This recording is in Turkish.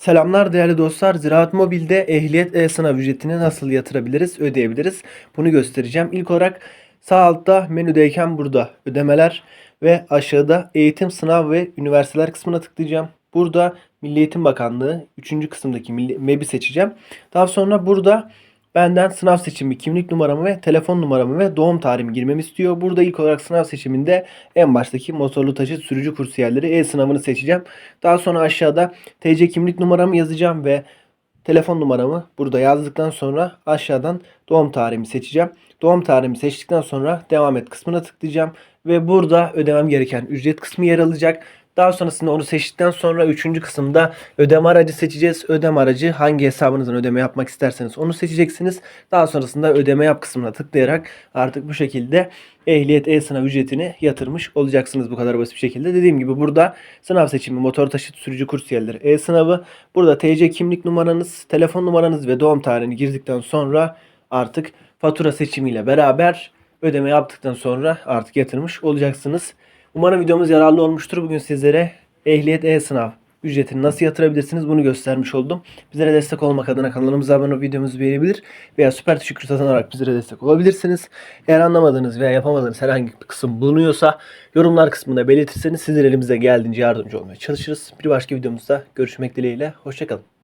Selamlar değerli dostlar. Ziraat Mobil'de ehliyet e-sınav ücretini nasıl yatırabiliriz, ödeyebiliriz? Bunu göstereceğim. İlk olarak sağ altta menüdeyken burada ödemeler ve aşağıda eğitim, sınav ve üniversiteler kısmına tıklayacağım. Burada Milli Eğitim Bakanlığı 3. kısımdaki MEB'i seçeceğim. Daha sonra burada benden sınav seçimi, kimlik numaramı ve telefon numaramı ve doğum tarihimi girmemi istiyor. Burada ilk olarak sınav seçiminde en baştaki motorlu taşıt sürücü kursiyerleri e-sınavını seçeceğim. Daha sonra aşağıda TC kimlik numaramı yazacağım ve telefon numaramı burada yazdıktan sonra aşağıdan doğum tarihimi seçeceğim. Doğum tarihimi seçtikten sonra devam et kısmına tıklayacağım ve burada ödemem gereken ücret kısmı yer alacak. Daha sonrasında onu seçtikten sonra 3. kısımda ödeme aracı seçeceğiz. Ödeme aracı hangi hesabınızdan ödeme yapmak isterseniz onu seçeceksiniz. Daha sonrasında ödeme yap kısmına tıklayarak artık bu şekilde ehliyet e-sınav ücretini yatırmış olacaksınız bu kadar basit bir şekilde. Dediğim gibi burada sınav seçimi motor taşıt sürücü kursiyerleri e-sınavı. Burada TC kimlik numaranız, telefon numaranız ve doğum tarihini girdikten sonra artık fatura seçimiyle beraber ödeme yaptıktan sonra artık yatırmış olacaksınız. Umarım videomuz yararlı olmuştur. Bugün sizlere ehliyet e-sınav ücretini nasıl yatırabilirsiniz bunu göstermiş oldum. Bizlere destek olmak adına kanalımıza abone olup videomuzu beğenebilir veya süper teşekkür satarak bizlere destek olabilirsiniz. Eğer anlamadığınız veya yapamadığınız herhangi bir kısım bulunuyorsa yorumlar kısmında belirtirseniz sizler elimize geldiğince yardımcı olmaya çalışırız. Bir başka videomuzda görüşmek dileğiyle. Hoşçakalın.